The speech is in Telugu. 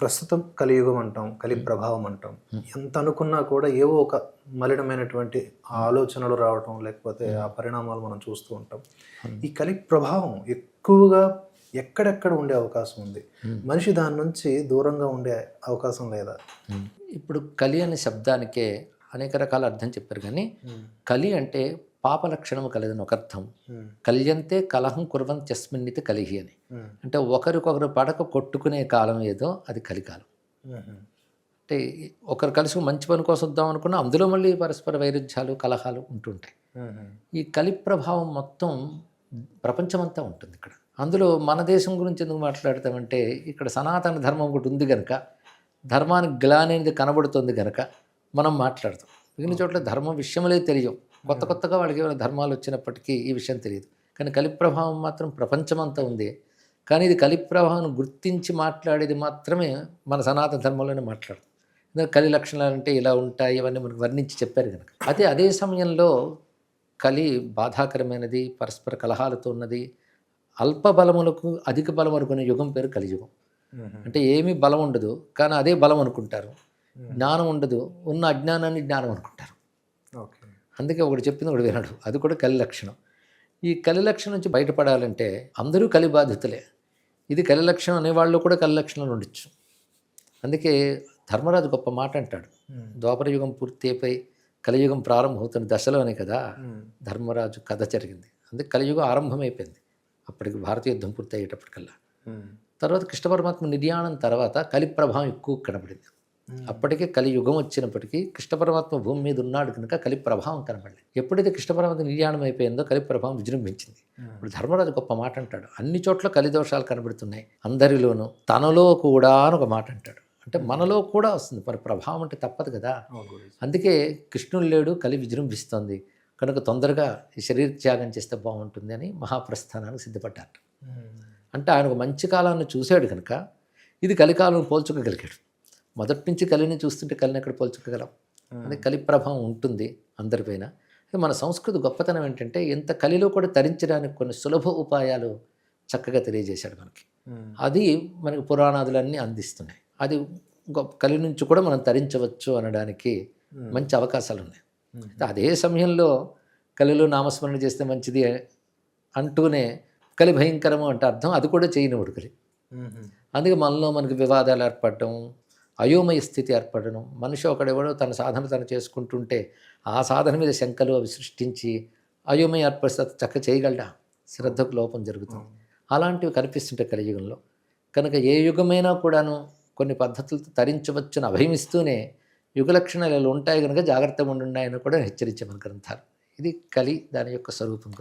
ప్రస్తుతం కలియుగం అంటాం కలి ప్రభావం అంటాం. ఎంత అనుకున్నా కూడా ఏవో ఒక మలినమైనటువంటి ఆలోచనలు రావటం లేకపోతే ఆ పరిణామాలు మనం చూస్తూ ఉంటాం. ఈ కలి ప్రభావం ఎక్కువగా ఎక్కడెక్కడ ఉండే అవకాశం ఉంది? మనిషి దాని నుంచి దూరంగా ఉండే అవకాశం లేదా? ఇప్పుడు కలి అనే శబ్దానికే అనేక రకాల అర్థం చెప్పారు కానీ కలి అంటే పాప లక్షణము కలదని ఒక అర్థం. కళ్యంతే కలహం కుర్వం చస్మిన్నితి కలిహి అని. అంటే ఒకరికొకరు పడక కొట్టుకునే కాలం ఏదో అది కలికాలం. అంటే ఒకరు కలిసి మంచి పని కోసం వద్దాం అనుకున్నా అందులో మళ్ళీ పరస్పర వైరుధ్యాలు కలహాలు ఉంటుంటాయి. ఈ కలి ప్రభావం మొత్తం ప్రపంచమంతా ఉంటుంది ఇక్కడ. అందులో మన దేశం గురించి ఎందుకు మాట్లాడతామంటే ఇక్కడ సనాతన ధర్మం ఒకటి ఉంది కనుక ధర్మానికి గ్లాని అనేది కనబడుతుంది కనుక మనం మాట్లాడతాం. మిగిలిన చోట్ల ధర్మం విషయములే తెలియవు. కొత్త కొత్తగా వాళ్ళకి ఏమైనా ధర్మాలు వచ్చినప్పటికీ ఈ విషయం తెలియదు. కానీ కలి ప్రభావం మాత్రం ప్రపంచమంతా ఉంది. కానీ ఇది కలి ప్రభావం గుర్తించి మాట్లాడేది మాత్రమే మన సనాతన ధర్మంలోనే మాట్లాడతాం ఎందుకంటే కలి లక్షణాలు అంటే ఇలా ఉంటాయి ఇవన్నీ మనకు వర్ణించి చెప్పారు కనుక. అదే అదే సమయంలో కలి బాధాకరమైనది పరస్పర కలహాలతో ఉన్నది. అల్ప బలములకు అధిక బలం అనుకునే యుగం పేరు కలియుగం అంటే ఏమీ బలం ఉండదు కానీ అదే బలం అనుకుంటారు. జ్ఞానం ఉండదు ఉన్న అజ్ఞానాన్ని జ్ఞానం అనుకుంటారు. అందుకే ఒకటి చెప్పింది ఒకటి వినడు. అది కూడా కలి లక్షణం. ఈ కలి లక్షణం నుంచి బయటపడాలంటే అందరూ కలి బాధితులే ఇది కలి లక్షణం అనేవాళ్ళు కూడా కలి లక్షణాలు ఉండొచ్చు. అందుకే ధర్మరాజు గొప్ప మాట అంటాడు. ద్వాపర యుగం పూర్తి అయిపోయి కలియుగం ప్రారంభమవుతున్న దశలోనే కదా ధర్మరాజు కథ జరిగింది. అందుకే కలియుగం ఆరంభమైపోయింది. అప్పటికి భారతీయ యుద్ధం పూర్తి అయ్యేటప్పటికల్లా తర్వాత కృష్ణ పరమాత్మ నిర్యాణం తర్వాత కలి ప్రభావం ఎక్కువ కనబడింది. అప్పటికే కలియుగం వచ్చినప్పటికీ కృష్ణ పరమాత్మ భూమి మీద ఉన్నాడు కనుక కలి ప్రభావం కనబడలేదు. ఎప్పుడైతే కృష్ణ పరమాత్మ నిర్యాణం అయిపోయిందో కలి ప్రభావం విజృంభించింది. ఇప్పుడు ధర్మరాజు గొప్ప మాట అంటాడు. అన్ని చోట్ల కలి దోషాలు కనబడుతున్నాయి. అందరిలోనూ తనలో కూడా అని ఒక మాట అంటాడు. అంటే మనలో కూడా వస్తుంది. మరి ప్రభావం అంటే తప్పదు కదా. అందుకే కృష్ణుడు లేడు కలి విజృంభిస్తోంది. కనుక తొందరగా ఈ శరీర త్యాగం చేస్తే బాగుంటుంది అని మహాప్రస్థానానికి సిద్ధపడ్డారు. అంటే ఆయన ఒక మంచి కాలాన్ని చూశాడు కనుక ఇది కలికాలం పోల్చుకోగలిగాడు. మొదటి నుంచి కలిని చూస్తుంటే కలిని ఎక్కడ పోల్చుకోగలం? అది కలి ప్రభావం ఉంటుంది అందరిపైన అది మన సంస్కృతి గొప్పతనం ఏంటంటే ఎంత కలిలో కూడా తరించడానికి కొన్ని సులభ ఉపాయాలు చక్కగా తెలియజేశాడు మనకి. అది మనకి పురాణాదులన్నీ అందిస్తున్నాయి. అది కలి నుంచి కూడా మనం తరించవచ్చు అనడానికి మంచి అవకాశాలు ఉన్నాయి. అదే సమయంలో కలిలో నామస్మరణ చేస్తే మంచిది అంటూనే కలి భయంకరము అంటే అర్థం అది కూడా చేయనివాడు కలి. అందుకే మనలో మనకి వివాదాలు ఏర్పడటం అయోమయ స్థితి ఏర్పడడం మనిషి ఒకడెవడో తన సాధన తను చేసుకుంటుంటే ఆ సాధన మీద శంకలు అవి సృష్టించి అయోమయ ఏర్పరిస్తే అతను చక్క చేయగలడా? శ్రద్ధకు లోపం జరుగుతుంది. అలాంటివి కనిపిస్తుంటాయి కలియుగంలో. కనుక ఏ యుగమైనా కూడాను కొన్ని పద్ధతులతో తరించవచ్చని అభయమిస్తూనే యుగ లక్షణాలు ఇలా ఉంటాయి కనుక జాగ్రత్తగా ఉండున్నాయని కూడా హెచ్చరించే మన గ్రంథాలు. ఇది కలి దాని యొక్క స్వరూపం